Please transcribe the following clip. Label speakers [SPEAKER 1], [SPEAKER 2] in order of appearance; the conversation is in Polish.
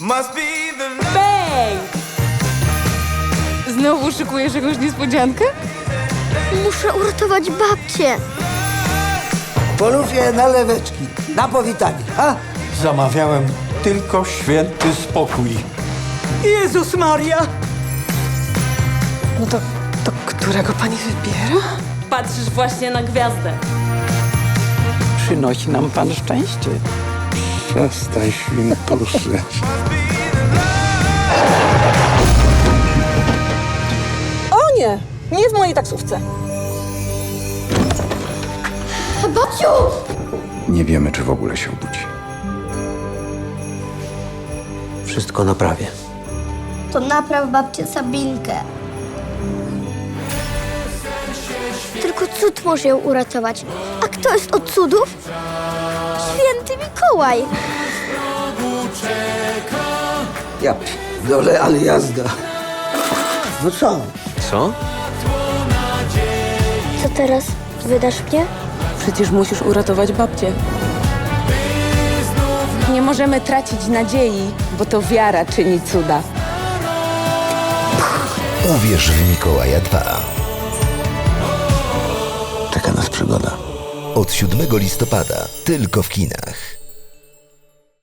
[SPEAKER 1] Must be the love.
[SPEAKER 2] Bang! Znowu szykujesz jakąś niespodziankę?
[SPEAKER 3] Muszę uratować babcię.
[SPEAKER 4] Polufie naleweczki, na powitanie, a?
[SPEAKER 5] Zamawiałem tylko święty spokój.
[SPEAKER 4] Jezus Maria!
[SPEAKER 2] No to, to którego pani wybiera?
[SPEAKER 6] Patrzysz właśnie na gwiazdę.
[SPEAKER 5] Przynosi nam pan szczęście.
[SPEAKER 7] Przestań, świntuszy.
[SPEAKER 8] O nie! Nie w mojej taksówce.
[SPEAKER 3] Babciu!
[SPEAKER 7] Nie wiemy, czy w ogóle się obudzi.
[SPEAKER 4] Wszystko naprawię.
[SPEAKER 3] To napraw babcię Sabinkę. Tylko cud może ją uratować. A kto jest od cudów? Święty Mikołaj.
[SPEAKER 4] Ja dole, ale jazda. No co?
[SPEAKER 9] Co?
[SPEAKER 3] Co teraz? Wydasz mnie?
[SPEAKER 2] Przecież musisz uratować babcię. Nie możemy tracić nadziei, bo to wiara czyni cuda.
[SPEAKER 9] Uwierz w Mikołaja 2.
[SPEAKER 4] Czeka nas przygoda.
[SPEAKER 9] Od 7 listopada tylko w kinach.